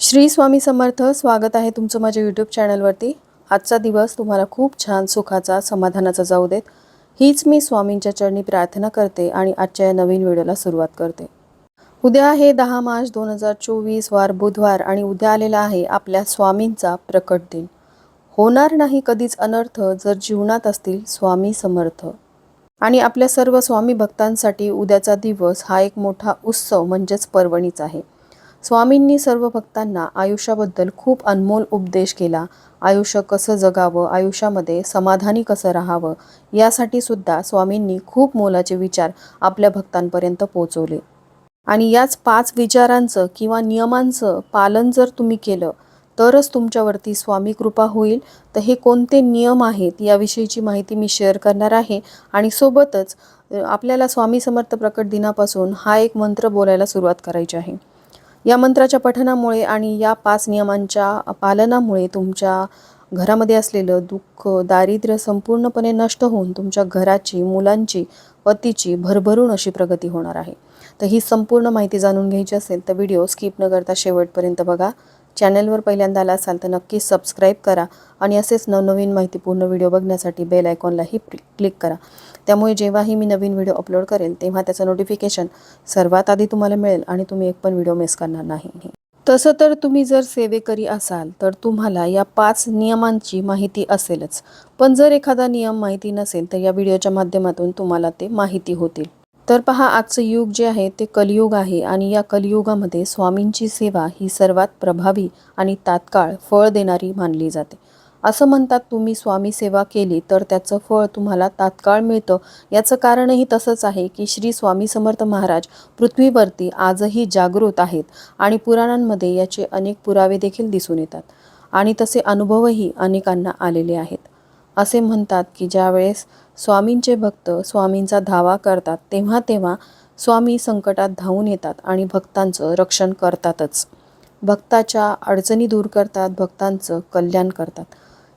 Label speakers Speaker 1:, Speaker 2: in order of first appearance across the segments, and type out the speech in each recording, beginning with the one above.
Speaker 1: श्री स्वामी समर्थ स्वागत आहे तुमचं माझ्या यूट्यूब चॅनलवरती आजचा दिवस तुम्हाला खूप छान सुखाचा समाधानाचा जाऊ देत. हीच मी स्वामींच्या चरणी प्रार्थना करते आणि आजच्या या नवीन व्हिडिओला सुरुवात करते. उद्या आहे दहा मार्च दोन हजार चोवीस वार बुधवार आणि उद्या आलेला आहे आपल्या स्वामींचा प्रकट दिन. होणार नाही कधीच अनर्थ जर जीवनात असतील स्वामी समर्थ. आणि आपल्या सर्व स्वामी भक्तांसाठी उद्याचा दिवस हा एक मोठा उत्सव म्हणजेच पर्वणीच आहे. स्वामींनी सर्व भक्तांना आयुष्याबद्दल खूप अनमोल उपदेश केला. आयुष्य कसं जगावं? आयुष्यामध्ये समाधानी कसं राहावं? यासाठी सुद्धा स्वामींनी खूप मोलाचे विचार आपल्या भक्तांपर्यंत पोहोचवले. आणि याच पाच विचारांचं किंवा नियमांचं पालन जर तुम्ही केलं तरच तुमच्यावरती स्वामी कृपा होईल. तर हे कोणते नियम आहेत याविषयीची माहिती मी शेअर करणार आहे. आणि सोबतच आपल्याला स्वामी समर्थ प्रकट दिनापासून हा एक मंत्र बोलायला सुरुवात करायची आहे. या मंत्राच्या पठणामुळे आणि या पाच नियमांच्या पालनामुळे तुमच्या घरामध्ये असलेलं दुःख दारिद्र्य संपूर्णपणे नष्ट होऊन तुमच्या घराची मुलांची पतीची भरभरून अशी प्रगती होणार आहे. तर ही संपूर्ण माहिती जाणून घ्यायची असेल तर व्हिडिओ स्किप न करता शेवटपर्यंत बघा. चॅनलवर पहिल्यांदा आला असाल तर नक्की सबस्क्राईब करा आणि असेच नवनवीन माहितीपूर्ण व्हिडिओ बघण्यासाठी बेल आयकॉनलाही क्लिक करा. त्यामुळे जेव्हाही मी नवीन व्हिडिओ अपलोड करेल तेव्हा त्याचं नोटिफिकेशन सर्वात आधी तुम्हाला मिळेल आणि तुम्ही एक पण व्हिडिओ मिस करणार नाही. तसं तर तुम्ही जर सेवेकरी असाल तर तुम्हाला या पाच नियमांची माहिती असेलच. पण जर एखादा नियम माहिती नसेल तर या व्हिडिओच्या माध्यमातून तुम्हाला ते माहिती होतील. तर पहा आजचं युग जे आहे ते कलियुग आहे आणि या कलियुगामध्ये स्वामींची सेवा ही सर्वात प्रभावी आणि तात्काळ फळ देणारी मानली जाते. असं म्हणतात तुम्ही स्वामी सेवा केली तर त्याचं फळ तुम्हाला तात्काळ मिळतं. याचं कारणही तसंच आहे की श्री स्वामी समर्थ महाराज पृथ्वीवरती आजही जागृत आहेत आणि पुराणांमध्ये याचे अनेक पुरावे देखील दिसून येतात. आणि तसे अनुभवही अनेकांना आलेले आहेत. असे म्हणतात की ज्यावेळेस स्वामींचे भक्त स्वामींचा धावा करतात तेव्हा तेव्हा स्वामी संकटात धावून येतात आणि भक्तांचं रक्षण करतातच. भक्ताच्या अडचणी दूर करतात भक्तांचं कल्याण करतात.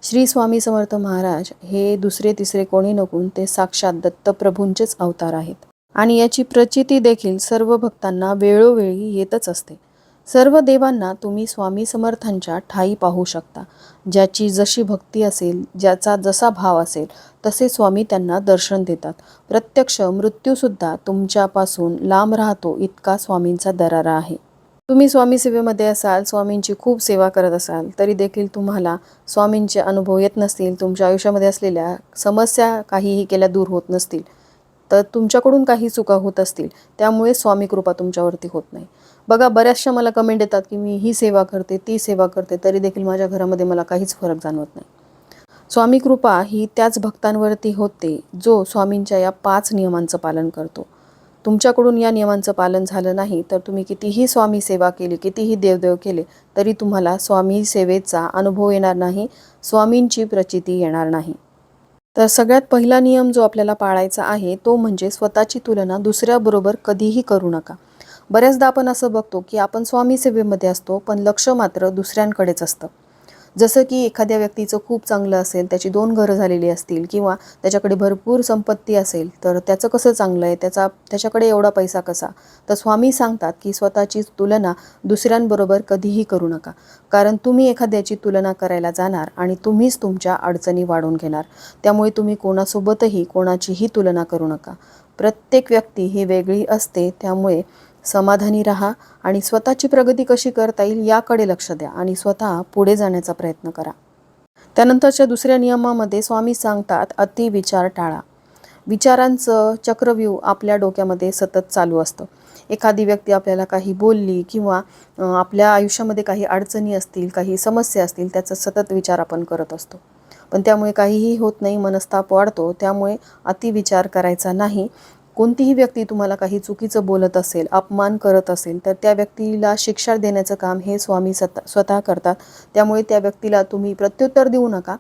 Speaker 1: श्री स्वामी समर्थ महाराज हे दुसरे तिसरे कोणी नकून ते साक्षात दत्तप्रभूंचेच अवतार आहेत. आणि याची प्रचिती देखील सर्व भक्तांना वेळोवेळी येतच असते. सर्व देवांना तुम्ही स्वामी समर्थांच्या ठाई पाहू शकता. ज्याची जशी भक्ती असेल ज्याचा जसा भाव असेल तसे स्वामी त्यांना दर्शन देतात. प्रत्यक्ष मृत्यूसुद्धा तुमच्यापासून लांब राहतो इतका स्वामींचा दरारा आहे. तुम्ही स्वामी सेवेमध्ये असाल स्वामींची खूप सेवा करत असाल तरी देखील तुम्हाला स्वामींचे अनुभव येत नसतील तुमच्या आयुष्यामध्ये असलेल्या समस्या काहीही केल्या दूर होत नसतील. तर तुमच्याकडून काही चुका होत असतील त्यामुळे स्वामी कृपा तुमच्यावरती होत नाही. बघा बऱ्याचशा मला कमेंट येतात की मी ही सेवा करते ती सेवा करते तरी देखील माझ्या घरामध्ये मला काहीच फरक जाणवत नाही. स्वामी कृपा ही त्याच भक्तांवरती होते जो स्वामींच्या या पाच नियमांचं पालन करतो. तुमच्याकडून या नियमांचं पालन झालं नाही तर तुम्ही कितीही स्वामी सेवा केली कितीही देवदेव केले तरी तुम्हाला स्वामी सेवेचा अनुभव येणार नाही स्वामींची प्रचिती येणार नाही. तर सगळ्यात पहिला नियम जो आपल्याला पाळायचा आहे तो म्हणजे स्वतःची तुलना दुसऱ्याबरोबर कधीही करू नका. बऱ्याचदा आपण असं बघतो की आपण स्वामी सेवेमध्ये असतो पण लक्ष मात्र दुसऱ्यांकडेच असतं. जसं की एखाद्या व्यक्तीचं खूप चांगलं असेल त्याची दोन घरं झालेली असतील किंवा त्याच्याकडे भरपूर संपत्ती असेल तर त्याचं कसं चांगलं आहे? त्याचा त्याच्याकडे एवढा पैसा कसा? तर स्वामी सांगतात की स्वतःची तुलना दुसऱ्यांबरोबर कधीही करू नका. कारण तुम्ही एखाद्याची तुलना करायला जाणार आणि तुम्हीच तुमच्या अडचणी वाढवून घेणार. त्यामुळे तुम्ही कोणासोबतही कोणाचीही तुलना करू नका. प्रत्येक व्यक्ती ही वेगळी असते त्यामुळे समाधानी राहा आणि स्वतःची प्रगती कशी करता येईल याकडे लक्ष द्या आणि स्वतः पुढे जाण्याचा प्रयत्न करा. त्यानंतरच्या दुसऱ्या नियमामध्ये स्वामी सांगतात अति विचार टाळा. विचारांचं चक्रव्यूह आपल्या डोक्यामध्ये सतत चालू असतं. एखादी व्यक्ती आपल्याला काही बोलली किंवा आपल्या आयुष्यामध्ये काही अडचणी असतील काही समस्या असतील त्याचा सतत विचार आपण करत असतो. पण त्यामुळे काहीही होत नाही मनस्ताप वाढतो त्यामुळे अतिविचार करायचा नाही. कोणतीही व्यक्ती तुम्हाला काही चुकीचं बोलत असेल अपमान करत असेल तर त्या व्यक्तीला शिक्षा देण्याचं काम हे स्वामी स्वतः स्वतः करतात. त्यामुळे त्या व्यक्तीला तुम्ही प्रत्युत्तर देऊ नका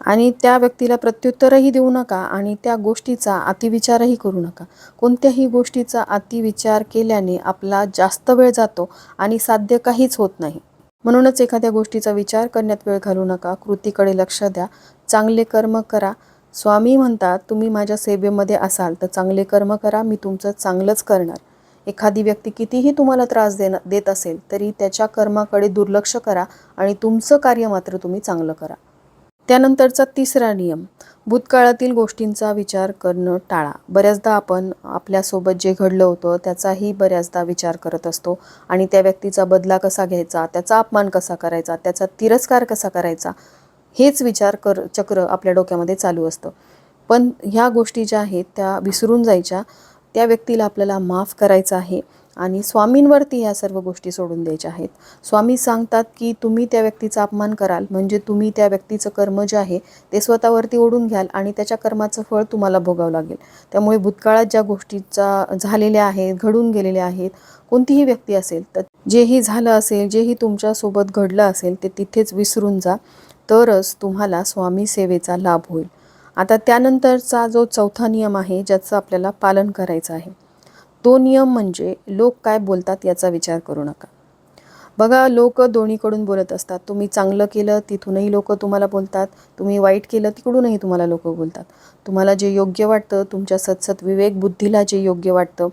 Speaker 1: आणि त्या व्यक्तीला प्रत्युत्तरही देऊ नका आणि त्या गोष्टीचा अतिविचारही करू नका. कोणत्याही गोष्टीचा अतिविचार केल्याने आपला जास्त वेळ जातो आणि साध्य काहीच होत नाही. म्हणूनच एखाद्या गोष्टीचा विचार करण्यात वेळ घालू नका. कृतीकडे लक्ष द्या. चांगले कर्म करा. स्वामी म्हणतात तुम्ही माझ्या सेवेमध्ये असाल तर चांगले कर्म करा मी तुमचं चांगलंच करणार. एखादी व्यक्ती कितीही तुम्हाला त्रास देणं देत असेल तरी त्याच्या कर्माकडे दुर्लक्ष करा आणि तुमचं कार्य मात्र तुम्ही चांगलं करा. त्यानंतरचा तिसरा नियम भूतकाळातील गोष्टींचा विचार करणं टाळा. बऱ्याचदा आपण आपल्यासोबत जे घडलं होतं त्याचाही बऱ्याचदा विचार करत असतो आणि त्या व्यक्तीचा बदला कसा घ्यायचा त्याचा अपमान कसा करायचा त्याचा तिरस्कार कसा करायचा हेच विचार कर चक्र आपल्या डोक्यामध्ये चालू असतं. पण ह्या गोष्टी ज्या आहेत त्या विसरून जायच्या. त्या व्यक्तीला आपल्याला माफ करायचं आहे आणि स्वामींवरती ह्या सर्व गोष्टी सोडून द्यायच्या आहेत. स्वामी सांगतात की तुम्ही त्या व्यक्तीचा अपमान कराल म्हणजे तुम्ही त्या व्यक्तीचं कर्म जे आहे ते स्वतःवरती ओढून घ्याल आणि त्याच्या कर्माचं फळ तुम्हाला भोगावं लागेल. त्यामुळे भूतकाळात ज्या गोष्टीचा झालेल्या आहेत घडून गेलेल्या आहेत कोणतीही व्यक्ती असेल तर जेही झालं असेल जेही तुमच्यासोबत घडलं असेल ते तिथेच विसरून जा. तरच तुम्हाला स्वामी सेवेचा लाभ होईल. आता त्यानंतरचा जो चौथा नियम आहे ज्याचं आपल्याला पालन करायचं आहे तो नियम म्हणजे लोक काय बोलतात याचा विचार करू नका. बघा लोक दोन्हीकडून बोलत असतात. तुम्ही चांगलं केलं तिथूनही लोक तुम्हाला बोलतात. तुम्ही वाईट केलं तिकडूनही तुम्हाला लोक बोलतात. तुम्हाला जे योग्य वाटतं तुमच्या सतसत विवेक बुद्धीला जे योग्य वाटतं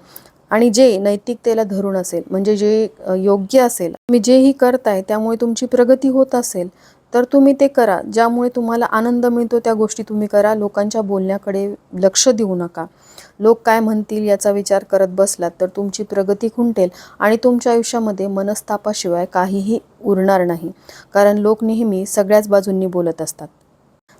Speaker 1: आणि जे नैतिकतेला धरून असेल म्हणजे जे योग्य असेल तुम्ही जेही करताय त्यामुळे तुमची प्रगती होत असेल तर तुम्ही ते करा. ज्यामुळे तुम्हाला आनंद मिळतो त्या गोष्टी तुम्ही करा. लोकांच्या बोलण्याकडे लक्ष देऊ नका. लोक काय म्हणतील याचा विचार करत बसलात तर तुमची प्रगती खुंटेल आणि तुमच्या आयुष्यामध्ये मनस्तापाशिवाय काहीही उरणार नाही. कारण लोक नेहमी सगळ्याच बाजूंनी बोलत असतात.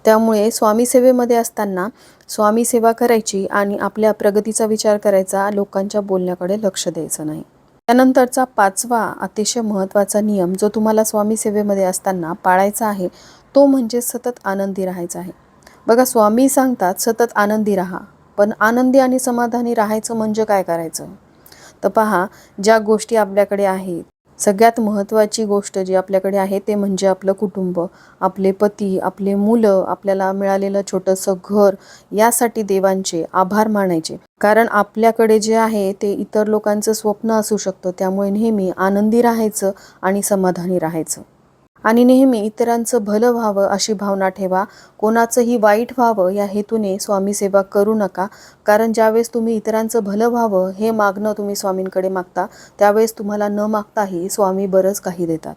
Speaker 1: त्यामुळे स्वामी सेवेमध्ये असताना स्वामी सेवा करायची आणि आपल्या प्रगतीचा विचार करायचा लोकांच्या बोलण्याकडे लक्ष द्यायचं नाही. त्यानंतरचा पाचवा अतिशय महत्त्वाचा नियम जो तुम्हाला स्वामी सेवेमध्ये असताना पाळायचा आहे तो म्हणजे सतत आनंदी राहायचा आहे. बघा स्वामी सांगतात सतत आनंदी राहा. पण आनंदी आणि समाधानी राहायचं म्हणजे काय करायचं? तर पहा ज्या गोष्टी आपल्याकडे आहेत सगळ्यात महत्त्वाची गोष्ट जी आपल्याकडे आहे ते म्हणजे आपलं कुटुंब आपले पती आपले मुलं आपल्याला मिळालेलं छोटंसं घर यासाठी देवांचे आभार मानायचे. कारण आपल्याकडे जे आहे ते इतर लोकांचं स्वप्न असू शकतं त्यामुळे नेहमी आनंदी राहायचं आणि समाधानी राहायचं. आणि नेहमी इतरांचं भलं व्हावं अशी भावना ठेवा. कोणाचंही वाईट व्हावं या हेतूने स्वामी सेवा करू नका. कारण ज्यावेळेस तुम्ही इतरांचं भलं व्हावं हे मागणं तुम्ही स्वामींकडे मागता त्यावेळेस तुम्हाला न मागताही स्वामी बरंच काही देतात.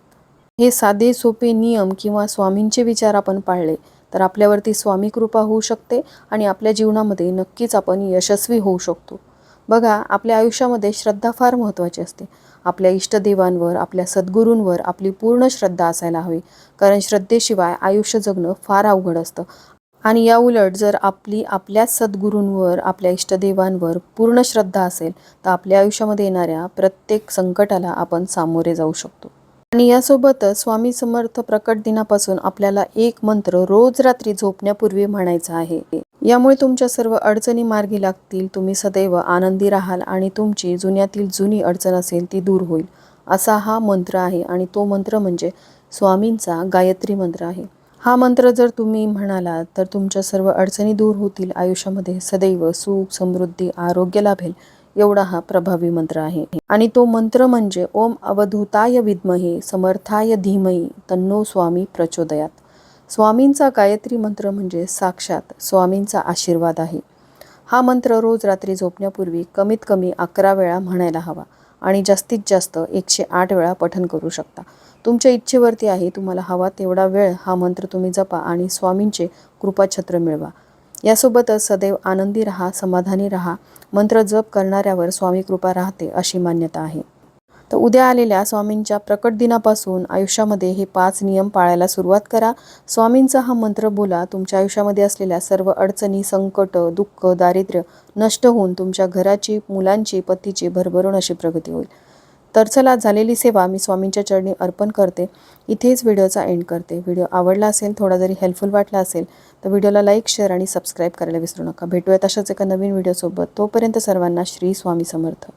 Speaker 1: हे साधे सोपे नियम किंवा स्वामींचे विचार आपण पाळले तर आपल्यावरती स्वामी कृपा होऊ शकते आणि आपल्या जीवनामध्ये नक्कीच आपण यशस्वी होऊ शकतो. बघा आपल्या आयुष्यामध्ये श्रद्धा फार महत्त्वाची असते. आपल्या इष्टदेवांवर आपल्या सद्गुरूंवर आपली पूर्ण श्रद्धा असायला हवी. कारण श्रद्धेशिवाय आयुष्य जगणं फार अवघड असतं. आणि या उलट जर आपली आपल्याच सद्गुरूंवर आपल्या इष्टदेवांवर पूर्ण श्रद्धा असेल तर आपल्या आयुष्यामध्ये येणाऱ्या प्रत्येक संकटाला आपण सामोरे जाऊ शकतो. आणि यासोबतच स्वामी समर्थ प्रकट दिनापासून आपल्याला एक मंत्र रोज रात्री झोपण्यापूर्वी म्हणायचा आहे. यामुळे तुमच्या सर्व अडचणी मार्गी लागतील तुम्ही सदैव आनंदी राहाल आणि तुमची जुन्यातील जुनी अडचण असेल ती दूर होईल असा हा मंत्र आहे आणि तो मंत्र म्हणजे स्वामींचा गायत्री मंत्र आहे. हा मंत्र जर तुम्ही म्हणाला तर तुमच्या सर्व अडचणी दूर होतील आयुष्यामध्ये सदैव सुख समृद्धी आरोग्य लाभेल एवढा हा प्रभावी मंत्र आहे. आणि तो मंत्र म्हणजे ओम अवधूताय विद्महे समर्थाय धीमही तन्नो स्वामी प्रचोदयात. स्वामींचा गायत्री मंत्र म्हणजे साक्षात स्वामींचा आशीर्वाद आहे. हा मंत्र रोज रात्री झोपण्यापूर्वी कमीत कमी अकरा वेळा म्हणायला हवा आणि जास्तीत जास्त एकशे आठ वेळा पठन करू शकता. तुमच्या इच्छेवरती आहे तुम्हाला हवा तेवढा वेळ हा मंत्र तुम्ही जपा आणि स्वामींचे कृपाछत्र मिळवा. यासोबतच सदैव आनंदी राहा समाधानी राहा मंत्र जप करणाऱ्यावर स्वामी कृपा राहते अशी मान्यता आहे. तर उद्या आलेल्या स्वामींच्या प्रकट दिनापासून आयुष्यामध्ये हे पाच नियम पाळायला सुरुवात करा. स्वामींचा हा मंत्र बोला तुमच्या आयुष्यामध्ये असलेल्या सर्व अडचणी संकट दुःख दारिद्र्य नष्ट होऊन तुमच्या घराची मुलांची पतीची भरभरून अशी प्रगती होईल. तर चला झालेली सेवा मी स्वामींच्या चरणी अर्पण करते. इथेच व्हिडिओचा एंड करते. व्हिडिओ आवडला असेल थोडा जरी हेल्पफुल वाटला असेल तर व्हिडिओला लाईक शेअर आणि सबस्क्राईब करायला विसरू नका. भेटूयात अशाच एका नवीन व्हिडिओसोबत. तोपर्यंत सर्वांना श्री स्वामी समर्थ.